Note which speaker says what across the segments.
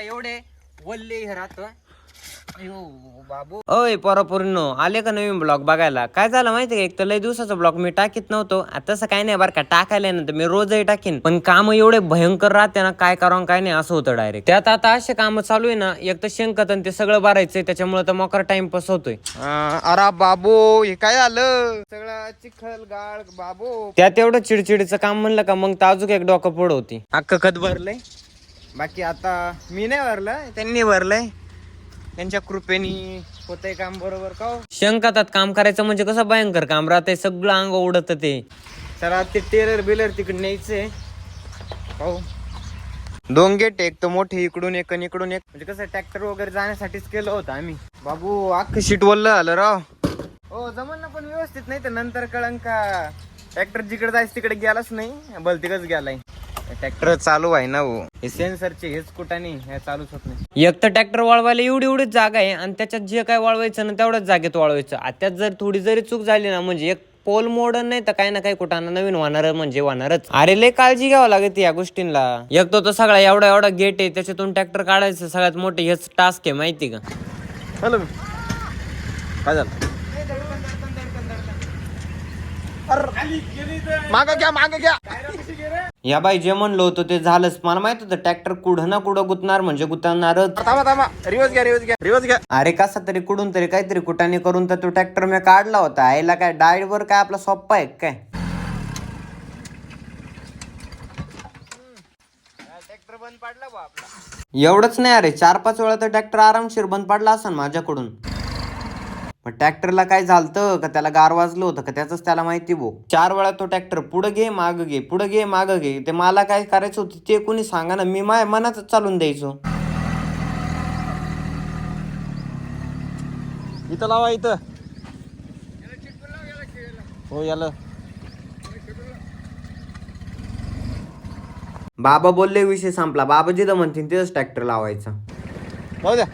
Speaker 1: एवढे वल्ले हे राहत. बाबू.
Speaker 2: ओय आले का नवीन ब्लॉग बघायला? काय झालं माहितीये का? एक तर लय दिवसाचा ब्लॉग मी टाकीत नव्हतो. आता तसं काय नाही बरं का टाकायला ना तर मी रोजही टाकीन. पण काम एवढे भयंकर राहते ना काय करावं काय नाही असं होतं डायरेक्ट त्यात आता असे काम चालू आहे ना एक तर शेंकत आणि ते सगळं भरायचंय त्याच्यामुळे तर मोकार टाइमपास होतोय.
Speaker 1: अरे बाबू हे काय झालं? सगळं चिखल गाळ बाबू.
Speaker 2: त्यात एवढं चिडचिडीचं काम म्हणलं का मग तर अजून एक डोकं पुढं होती.
Speaker 1: अख्खं खत भरलंय? बाकी आता मी नाही भरलं त्यांनी भरलंय त्यांच्या कृपेने होतंय काम बरोबर का हो?
Speaker 2: शंकातात काम करायचं म्हणजे कसं भयंकर काम राहतंय सगळं अंग उडत ते.
Speaker 1: चला ते टेलर बिलर तिकडे न्यायचंय. पाहू. दोन गेट एक तर मोठे इकडून एक आणि इकडून एक. म्हणजे कसं ट्रॅक्टर वगैरे जाण्यासाठीच केलं होतं आम्ही. बाबू अख्खं शीट वल्ल आलं राव. हो जमन ना पण व्यवस्थित नाही तर नंतर कळंन का? ट्रॅक्टर जिकडे जायचं तिकडे गेलाच नाही बलतिकच गेलाय. ट्रॅक्टर चालू आहे ना हो. हे सेन्सरचे हेच कुठाने हे चालूच होत नाही.
Speaker 2: एक तर ट्रॅक्टर वळवायला एवढी एवढीच जागा आहे आणि त्याच्यात जे काय वळवायचं ना तेवढ्याच जागेत वळवायचं. त्यात जर थोडी जरी चूक झाली ना म्हणजे एक पोल मोडन नाही तर काही ना काही कुठाना नवीन होणार म्हणजे होणारच. अरे लय काळजी घ्यावं लागते या गोष्टींना. एक तो तो सगळा एवढा एवढा गेट आहे त्याच्यातून ट्रॅक्टर काढायचं सगळ्यात मोठे हेच टास्क आहे माहिती का?
Speaker 1: हॅलो. काय झालं? माग घ्या माग घ्या.
Speaker 2: या बाई जे म्हणलो होतं ते झालंच. मला माहीत होतं ट्रॅक्टर कुठं ना कुठं गुतणार म्हणजे गुतणारच.
Speaker 1: थांबा थांबा. रिवर्स घ्या रिवर्स घ्या रिवर्स घ्या.
Speaker 2: अरे कसा तरी कुठून तरी काहीतरी कुटाने करून तर तो ट्रॅक्टर मी काढला होता. आईला काय डायवर काय आपला सोप्पा आहे काय?
Speaker 1: ट्रॅक्टर बंद पडला
Speaker 2: एवढंच नाही अरे. चार पाच वेळा तर ट्रॅक्टर आरामशीर बंद पडला असेल माझ्याकडून. पण ट्रॅक्टरला काय झालतं? का त्याला गार वाजलं होतं? का त्याचंच त्याला माहिती भो चार वेळा तो ट्रॅक्टर पुढं घे माग घे पुढं घे माग घे ते मला काय करायचं होतं ते कोणी सांगा ना मी माय मनातच चालून द्यायचो.
Speaker 1: इथं लावा इथं. हो याला.
Speaker 2: बाबा बोलले विषय संपला. बाबा जिथं म्हणतील तिथंच ट्रॅक्टर लावायचा.
Speaker 1: हो द्या.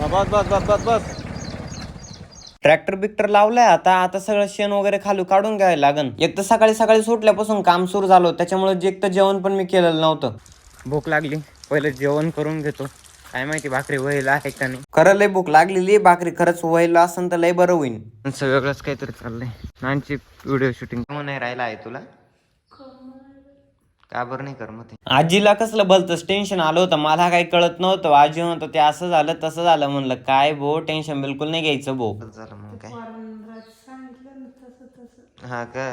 Speaker 1: बस बस बस बस बस.
Speaker 2: ट्रॅक्टर बिक्टर लावलाय आता आता सगळं शेण वगैरे खालू काढून घ्यायला लागन. एक तर सकाळी सकाळी सुटल्यापासून काम सुरू झालं त्याच्यामुळे जे एक तर जेवण पण मी केलेलं नव्हतं.
Speaker 1: भूक लागली. पहिले जेवण करून घेतो. काय माहिती भाकरी व्हायला आहे का नाही?
Speaker 2: खरं लय भूक लागलेली भाकरी खरंच व्हायला असेल तर लय बरं होईल
Speaker 1: असं वेगळंच काहीतरी चाललंय. नानची व्हिडिओ शूटिंग
Speaker 2: नाही राहिला आहे तुला? का बरं नाही करमत आजीला कसलं भलतंच टेन्शन आलं होतं मला काही कळत नव्हतं. आजी म्हणतो ते असं झालं तसं झालं. म्हणलं काय भो टेन्शन बिलकुल नाही घ्यायचं भो. झालं मग काय. हा का?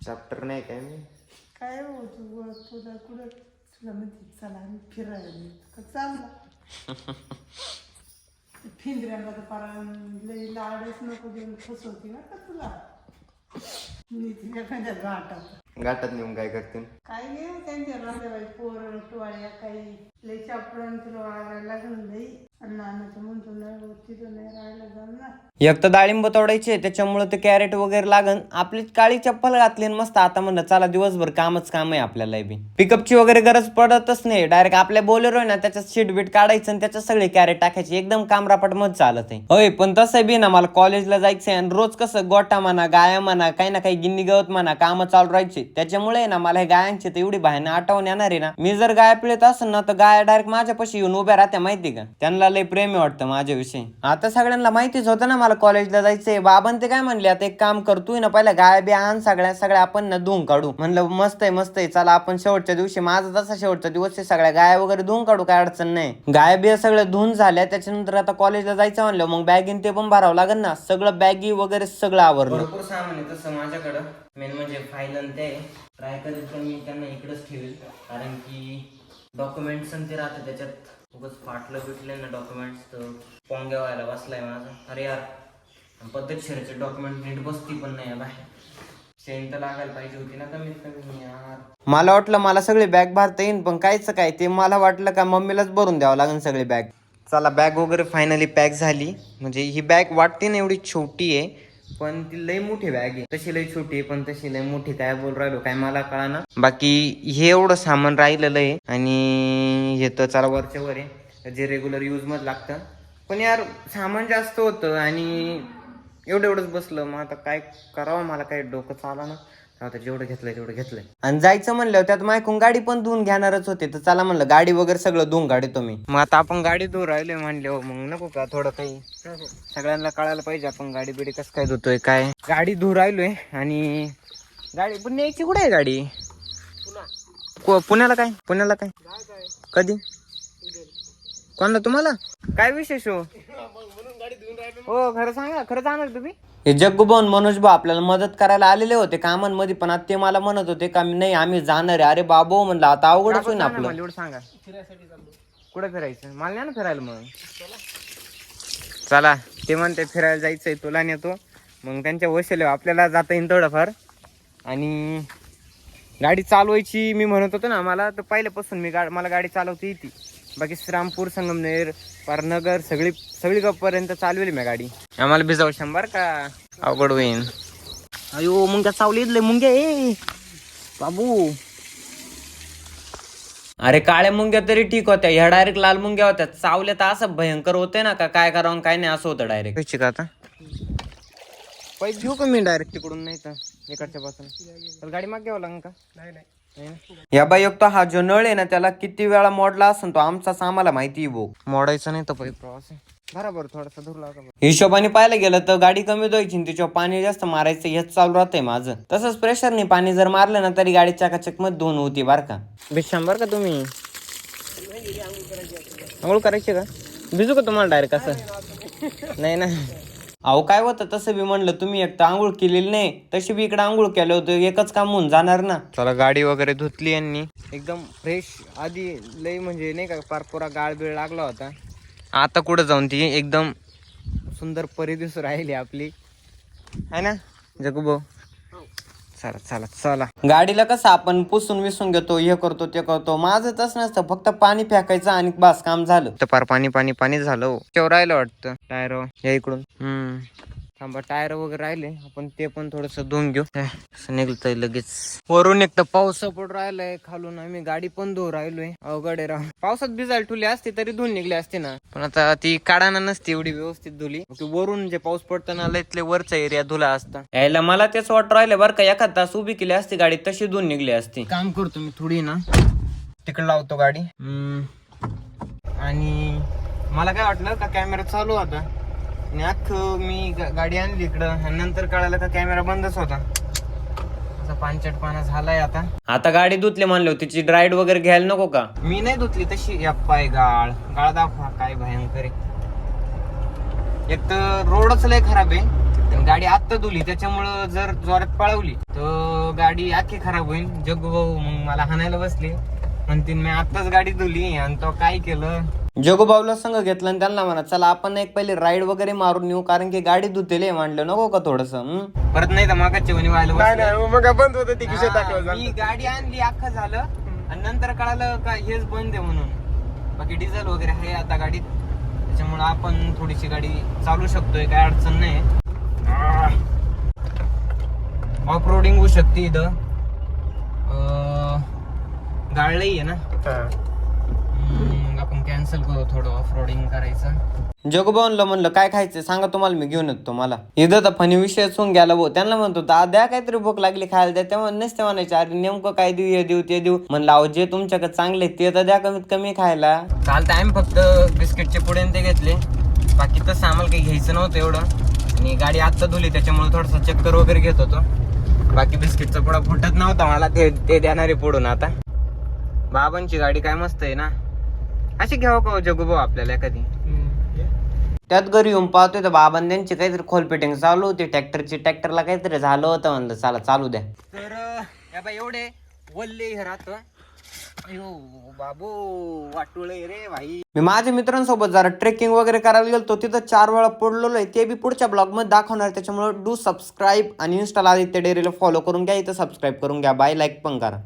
Speaker 2: चॅप्टर नाही. काय मी?
Speaker 3: काय हो तू तुला कुठं? तुला म्हणते चला आम्ही फिरायला. का चालला फिंदऱ्यांना तर पारा लई लाडच नको देऊन फसवते ना का तुला. मी तिला एखाद्या गाठात
Speaker 2: गाठात नेऊन काय करते
Speaker 3: काय नाही त्यांच्या राहत्या पोर टोळ्या काही लई चापडून तुला वागायला लागून लई आणि नानाचं म्हणतो नाही होत तिथं नाही राहायला जाणार
Speaker 2: एक तर डाळिंब तोडायचे त्याच्यामुळे ते कॅरेट वगैरे लागन. आपली काळी चप्पल घातली आणि मस्त आता म्हणलं चला दिवसभर कामच काम आहे आपल्याला बी. पिकअपची वगैरे गरज पडतच नाही. डायरेक्ट आपल्या बोलेरो आहे ना त्याच्यात शीट बीट काढायचं आणि त्याच्यात सगळे कॅरेट टाकायचे. एकदम कामरापट मत चालत आहे. होय पण तसं बी ना मला कॉलेजला जायचंय आणि रोज कसं गोटा म्हणा गाया म्हणा काही ना काही गिन्नी गवत म्हणा काम चालू राहायचे. त्याच्यामुळे ना मला हे गायांची तर एवढी बाहेर आठवण येणार आहे ना. मी जर गाय पिळत असेल ना तर गाय डायरेक्ट माझ्यापाशी येऊन उभ्या राहत्या माहिती का? त्यांना लय प्रेम वाटतं माझ्याविषयी. आता सगळ्यांना माहितीच होतं ना मला कॉलेजला जायचंय. बाबान ते काय म्हणले आता एक काम करतोय ना पहिला गाय बी आण सगळ्या सगळ्या आपण ना धुवून काढू. म्हणलं मस्त आहे मस्त आहे चला आपण शेवटच्या दिवशी माझा तसा शेवटचा दिवस आहे सगळ्या गाय वगैरे धुवून काढू काय अडचण नाही. गाय बी सगळ्या धुवून झाल्या त्याच्यानंतर आता कॉलेजला जायचं म्हणलं मग बॅगीन ते पण भरावं लागेल ना. सगळं बॅगी वगैरे सगळं आवरलं. भरपूर सामान आहे तसं माझ्याकडं. मेन म्हणजे फायनल ते ट्राय करेल पण मी त्यांना इकडेच ठेवेल. कारण की डॉक्युमेंट्स ते राहतं त्याच्यात. उगच फाटलं बिटलं ना डॉक्युमेंट्स तर पोंग्या व्हायला बसलाय माझा. अरे यार पद्धतशीरचे डॉक्युमेंट नीट बसती पण नाही बाहेर. सेंट तर लागायला पाहिजे होती ना कमीत कमी यार. मला वाटलं मला सगळी बॅग भरता येईन पण कायच काय ते मला वाटलं का मम्मीलाच भरून द्यावं लागेल सगळी बॅग चला बॅग वगैरे फायनली पॅक झाली. म्हणजे ही बॅग वाटते ना एवढी छोटी आहे पण ती लई मोठी बॅग आहे. तशी लई छोटी पण तशी लई मोठी काय बोल राहिलो काय मला कळा ना बाकी हे एवढं सामान राहिलेलं आहे आणि हे तर चला वरच्या वर आहे. जे रेग्युलर युजमध्ये लागतं. पण यार सामान जास्त होतं आणि एवढं एवढंच बसलं. मग आता काय करावं? मला काय डोकं चाला ना आता जेवढं घेतलंय तेवढं घेतलंय.
Speaker 4: आणि जायचं म्हणलं त्यात मायकून गाडी पण धुवून घेणारच होते तर चला म्हणलं गाडी वगैरे सगळं धुवून गाडी तुम्ही.
Speaker 2: मग आता आपण गाडी धुवून राहिलोय म्हणले हो मग नको का थोडं काही. सगळ्यांना कळायला पाहिजे आपण गाडी बिडी कसं काय धुतोय काय. गाडी धुवून राहिलोय आणि गाडी पण न्यायची कुठे आहे गाडी? को- पुण्याला काय? पुण्याला काय? कधी? कोणाला तुम्हाला? काय विशेष हो? हो खरं सांगा खरं जाणार तुम्ही?
Speaker 4: हे जग्गू भाऊ आणि मनोज भाऊ आपल्याला मदत करायला आलेले होते कामांमध्ये पण आता ते मला म्हणत होते का नाही आम्ही जाणार आहे. अरे बाबू म्हणलं आता अवघडच होईल आपलं.
Speaker 2: मला एवढं सांगा. कुठे फिरायचं? मला नाही ना फिरायला मग. चला ते म्हणते फिरायला जायचंय तुला नेतो मग त्यांच्या वशेले आपल्याला जाता येईल थोडंफार. आणि गाडी चालवायची मी म्हणत होतो ना मला तर पहिल्यापासून मी गा मला गाडी चालवता येते. बाकी श्रीरामपूर संगमनेर पारनगर सगळी सगळी पर्यंत चालवली मी गाडी. आम्हाला भिजाव शंभर का? अवघड होईन. अयो मुंग्या चावली मुंग्या ए! बाबू.
Speaker 4: अरे काळ्या मुंग्या तरी ठीक होत्या. ह्या डायरेक्ट लाल मुंग्या होत्या. चावल्या तर असं भयंकर होते ना का? काय करावं काय नाही असं होतं डायरेक्ट
Speaker 2: कशी का आता? पैसे घेऊ का मी डायरेक्ट तिकडून? नाही तर इकडच्या पासून. तर गाडी माग घ्यावं लागेल का? नाही नाही.
Speaker 4: या बाई तो हा जो नळ आहे ना त्याला किती वेळा मोडला असेल तो आमचाच आम्हाला माहिती भाऊ.
Speaker 2: मोडायचं नाही तर पैसे प्रवास बरोबर थोडासा लागा
Speaker 4: हिशोबाने पाहायला गेलं तर गाडी कमी धुवायची तिच्यावर पाणी जास्त मारायचं हेच चालू राहतंय माझं. तसंच प्रेशरने पाणी जर मारलं ना तरी गाडी चकाचकमध्ये धुवून होती बरं का.
Speaker 2: बीज शंभर का तुम्ही? आंघोळ करायची का? भिजू का तुम्हाला डायरेक्ट असं? नाही ना.
Speaker 4: अहो काय होतं? तसं बी म्हणलं तुम्ही एक तर आंघोळ केलेली नाही तशी बी इकडे आंघोळ केलं होतं एकच काम होऊन जाणार ना.
Speaker 2: चला गाडी वगैरे धुतली यांनी. एकदम फ्रेश आधी लई म्हणजे नाही का पार पुरा गाळ बिळ लागला होता. आता कुठं जाऊन ती? एकदम सुंदर परी राहिली आपली. आहे ना जगू भाऊ चला चला चला.
Speaker 4: गाडीला कसं आपण पुसून विसून घेतो हे करतो ते करतो. माझं तसं नसतं फक्त पाणी फेकायचं आणि बस काम झालं.
Speaker 2: तर पार पाणी पाणी पाणी झालं हो. वाटतं? टायर या इकडून. हम्म. थांबा टायर वगैरे राहिले. आपण ते पण थोडस धुवून घेऊ. हे, लगेच. वरून एक तर पाऊस सपोर्ट राहिलाय खालून. आम्ही गाडी पण धुवू राहिलोय. अवघड आहे पावसात भिजायला ठुली असते तरी धुवून निघले असते ना. पण आता ती काढाना नसते एवढी व्यवस्थित धुली. वरून जे पाऊस पडताना लयतले वरचा एरिया धुला असता.
Speaker 4: यायला मला तेच वाटत राहिलं बरं का एखाद तास उभी केली असती गाडी तशी धुवून निघली असती.
Speaker 2: काम करतो मी थोडी ना. तिकडे लावतो गाडी. हम्म. आणि मला काय वाटलं का कॅमेरा चालू होता? आणि अख्खं मी गा- गाडी आणली इकडं. आणि नंतर कळालं का कॅमेरा बंदच होता. असा पानचट पाना झालाय आता.
Speaker 4: आता गाडी धुतली म्हणलो तिची ड्राईड वगैरे घ्यायला नको का?
Speaker 2: मी नाही धुतली तशी. या पाय गाळ. गाळ दाखवा काय भयंकर आहे. एक तर रोडच लय खराब आहे. आणि गाडी आत्ता धुली त्याच्यामुळं जर जोरात पळवली तर गाडी आखी खराब होईल. जग्गू भाऊ मग मला हाणायला बसले. म्हणतील मी आत्ताच गाडी धुली आणि तो काय केलं?
Speaker 4: जोगोबावला संघ घेतलं आणि त्यांना म्हणा चला आपण एक पहिले राईड वगैरे मारून येऊ कारण की गाडी धुतेले म्हणलं नको का थोडस
Speaker 2: परत नाही तर मागाच्या वणी व्हायला बसले.
Speaker 1: मग बंद होतं ती खिशात
Speaker 2: हा,
Speaker 1: टाकलं
Speaker 2: मी गाडी आणली अख्खं झालं. आणि नंतर कळालं का हेच बंद आहे म्हणून. बाकी डिझेल वगैरे आहे आता गाडीत. त्याच्यामुळे आपण थोडीशी गाडी चालू शकतोय काय अडचण नाही. ऑफ रोडिंग होऊ शकते इथं. गाळलंही आहे ना? हम्म, मग आपण कॅन्सल करू थोडं ऑफ रोडिंग करायचं.
Speaker 4: जोगोबावनला म्हणलं काय खायचं सांगा तुम्हाला मी घेऊन येतो मला इथं तर फनी विषय होऊन गेला भाऊ. त्यांना म्हणतो "दा- द्या काहीतरी भूक लागली खायला द्या. तेव्हा नसते म्हणायचे अरे नेमकं काय देऊ हे देऊ ते देऊ. म्हणलं अहो जे तुमच्याकडे चांगले ते तर द्या कमीत कमी खायला.
Speaker 2: चालतं आम्ही फक्त बिस्किटचे पुढे ते घेतले. बाकी तसं आम्हाला काही घ्यायचं नव्हतं एवढं. आणि गाडी आत्ता धुली त्याच्यामुळे थोडासा चक्कर वगैरे घेत होतो. बाकी बिस्किटचा पुढा फुटत नव्हता. मला ते ते देणारे पुढून आता. बाबांची गाडी काय मस्त आहे ना. अशी घ्यावं का हो जगूभाऊ आपल्याला एखादी?
Speaker 4: त्यात घरी येऊन पाहतोय तर बाबांनी त्यांची काहीतरी खोल फिटिंग चालू होती. ट्रॅक्टरची ट्रॅक्टरला काहीतरी झालं होतं म्हणलं चला चालू द्या.
Speaker 2: तर या बाई एवढे वल्ले हे राहत. अयो बाबू वाटुळे रे भाई.
Speaker 4: मी माझ्या मित्रांसोबत जरा ट्रेकिंग वगैरे करायला गेलो तिथं चार वेळा पडलेलो आहे. ते बी पुढच्या ब्लॉगमध्ये दाखवणार त्याच्यामुळे डू सबस्क्राईब आणि इन्स्टाला आदित्य डेअरीला फॉलो करून घ्या. इथं सबस्क्राईब करून घ्या. बाय लाईक पण करा.